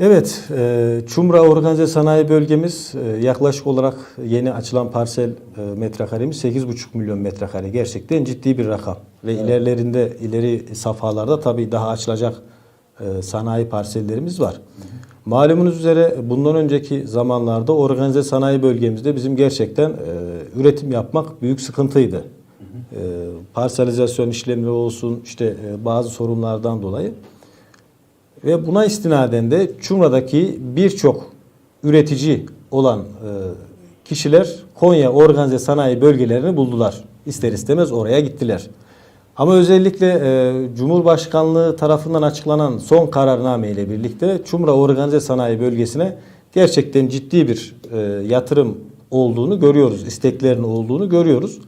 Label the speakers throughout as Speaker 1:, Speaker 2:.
Speaker 1: Evet, e, Çumra Organize Sanayi Bölgemiz e, yaklaşık olarak yeni açılan parsel e, metrekaremiz 8,5 milyon metrekare. Gerçekten ciddi bir rakam. Ve ilerlerinde, ileri safhalarda tabii daha açılacak sanayi parsellerimiz var. Malumunuz üzere bundan önceki zamanlarda organize sanayi bölgemizde bizim gerçekten üretim yapmak büyük sıkıntıydı. Parselizasyon işlemleri olsun, işte bazı sorunlardan dolayı. Ve buna istinaden de Çumra'daki birçok üretici olan e, kişiler Konya organize sanayi bölgelerini buldular. İster istemez oraya gittiler. Ama özellikle e, Cumhurbaşkanlığı tarafından açıklanan son kararname ile birlikte Çumra Organize Sanayi Bölgesi'ne gerçekten ciddi bir e, yatırım olduğunu görüyoruz. isteklerin olduğunu görüyoruz.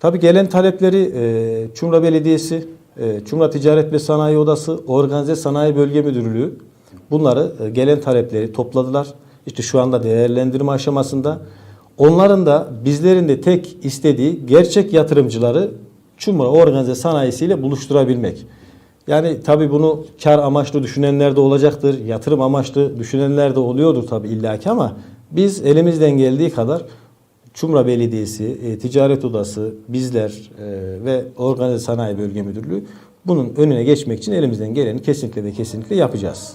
Speaker 1: Tabii gelen talepleri e, Çumra Belediyesi, Çumra Ticaret ve Sanayi Odası, Organize Sanayi Bölge Müdürlüğü bunları e, gelen talepleri topladılar. İşte şu anda değerlendirme aşamasında. Onların da bizlerin de tek istediği gerçek yatırımcıları Çumra Organize Sanayisiyle buluşturabilmek. Yani tabii bunu kar amaçlı düşünenler de olacaktır, yatırım amaçlı düşünenler de oluyordur tabii illaki ama biz elimizden geldiği kadar Çumra Belediyesi, e, Ticaret Odası, bizler e, ve Organize Sanayi Bölge Müdürlüğü bunun önüne geçmek için elimizden geleni kesinlikle de kesinlikle yapacağız.